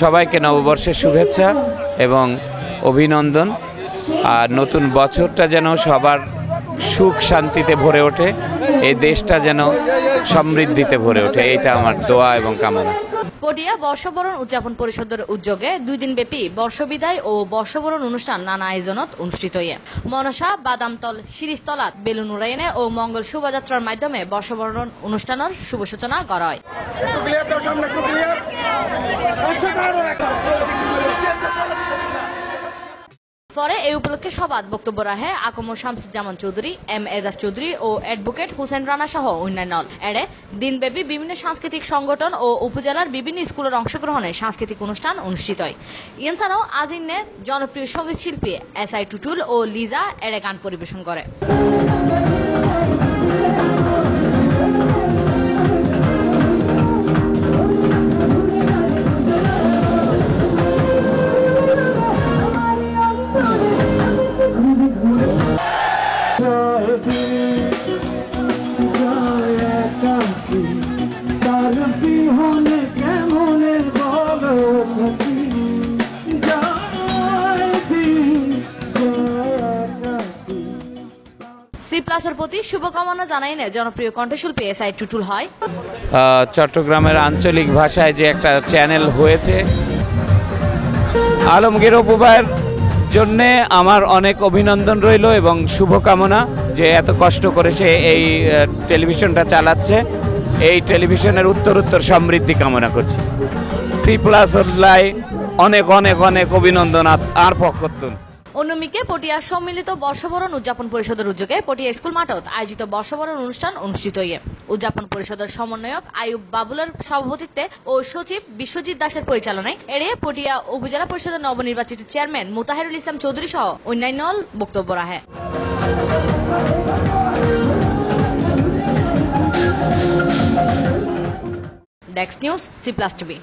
সবাইকে নববর্ষের শুভেচ্ছা এবং অভিনন্দন। আর নতুন বছরটা যেন সবার সুখ শান্তিতে ভরে ওঠে, এই দেশটা যেন সমৃদ্ধিতে ভরে ওঠে এটা আমার দোয়া এবং কামনা। পটিয়া বর্ষবরণ উদযাপন পরিষদের উদ্যোগে দুই দিন ব্যাপী বর্ষবিদায় ও বর্ষবরণ অনুষ্ঠান নানা আয়োজনত অনুষ্ঠিত হয়ে মনসা, বাদামতল শিরিস্তলাত বেলুন উড়াইনে ও মঙ্গল শোভাযাত্রার মাধ্যমে বর্ষবরণ অনুষ্ঠানের শুভ সূচনা করা পরে এই উপলক্ষে সবাদ বক্তব্য রাখে আকমর শামসুজ্জামান চৌধুরী, এম এজাজ চৌধুরী ও অ্যাডভোকেট হুসেন রানা সহ অন্যান্য এড়ে দিনব্যাপী বিভিন্ন সাংস্কৃতিক সংগঠন ও উপজেলার বিভিন্ন স্কুলের অংশগ্রহণে সাংস্কৃতিক অনুষ্ঠান অনুষ্ঠিত হয়। এছাড়াও ছাড়াও আজিন্নে জনপ্রিয় সংগীত শিল্পী এস আই টুটুল ও লিজা এড়ে গান পরিবেশন করে। প্লাসের প্রতি শুভকামনা জানাইনে জনপ্রিয় কণ্ঠশিল্পী এস আই টুটুল হয়। চট্টগ্রামের আঞ্চলিক ভাষায় যে একটা চ্যানেল হয়েছে। আলমগীর অপুভাইয়ের জন্যে আমার অনেক অভিনন্দন রইল এবং শুভকামনা যে এত কষ্ট করে সে এই টেলিভিশনটা চালাচ্ছে। এই টেলিভিশনের উত্তর উত্তর সমৃদ্ধি কামনা করছি। সি প্লাস অনেক অনেক অনেক অভিনন্দন আর পক্ষতুন অন্যমিকে পটিয়া সম্মিলিত বর্ষবরণ উদযাপন পরিষদের উদ্যোগে পটিয়া স্কুল মাঠত আয়োজিত বর্ষবরণ অনুষ্ঠান অনুষ্ঠিত হয়ে উদযাপন পরিষদের সমন্বয়ক আয়ুব বাবুলের সভাপতিত্বে ও সচিব বিশ্বজিৎ দাসের পরিচালনায় এড়ে পটিয়া উপজেলা পরিষদের নবনির্বাচিত চেয়ারম্যান মুতাহিরুল ইসলাম চৌধুরী সহ অন্যান্য বক্তব্য রাখে। ডেক্স নিউজ, সি প্লাস টিভি।